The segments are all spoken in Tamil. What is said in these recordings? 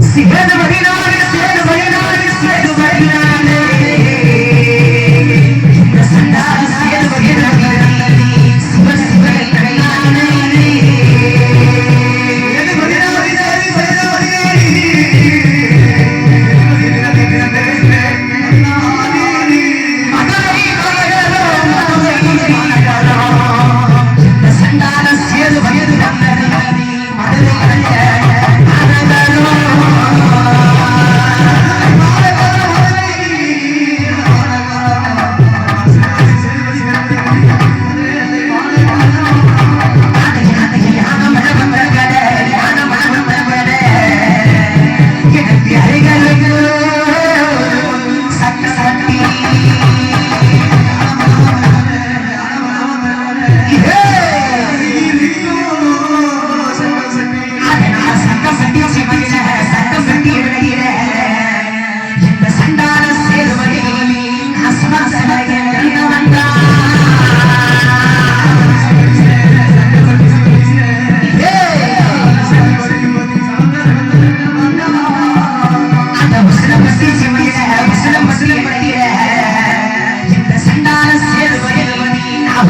Si Pedro Medina,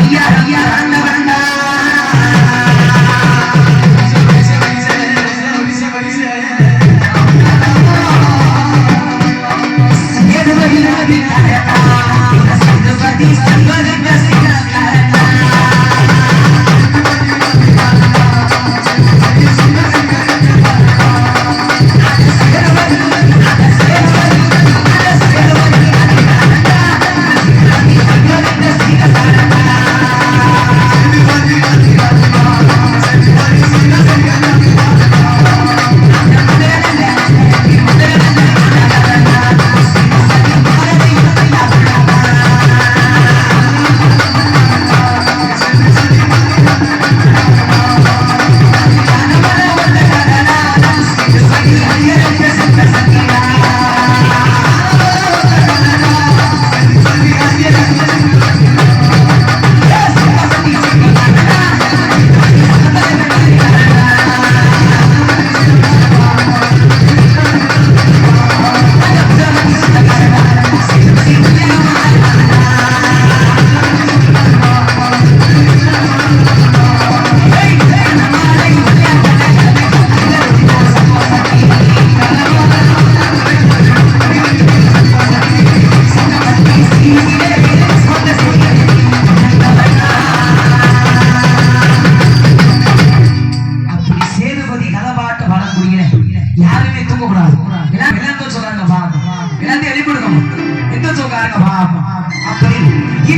Yeah.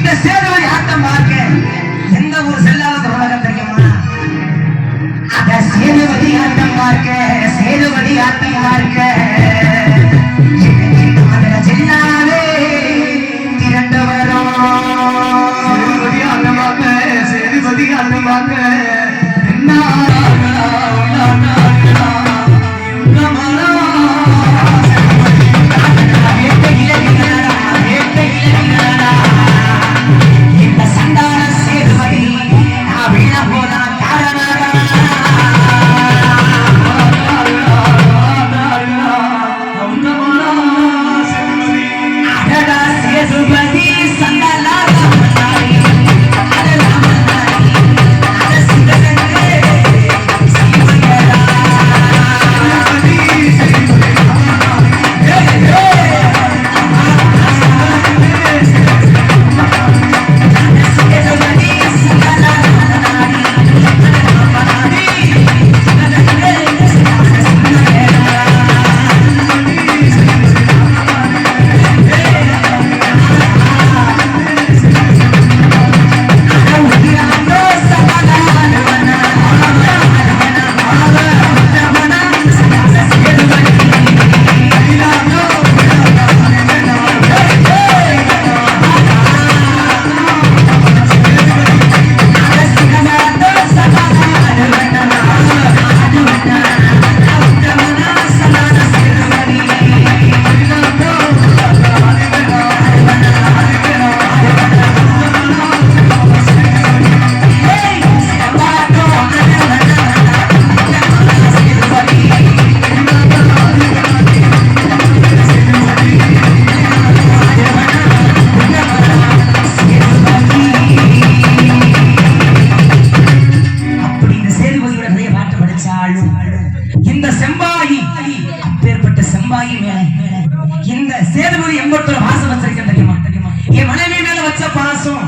இந்த சேதுவை ஆட்டம் பார்க்க எந்த ஊர் செல்லாத தெரியுமா? அத சேதுபதி ஆட்டம் பார்க்க சேதுபதி ஆட்டம் பார்க்க.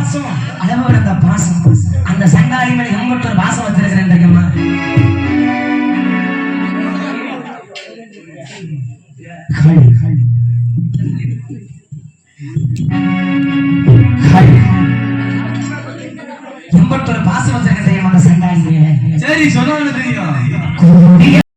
அளவு அந்த பாசம். அந்த சங்காரி மேலே எங்கிட்ட ஒரு பாசம் வச்சிருக்கிறேன் தெரியுமா எம்பத்தொரு பாசம் வச்சிருக்கேன் தெரியுமா அந்த சங்காரி சரி சொன்னாலும் தெரியும்.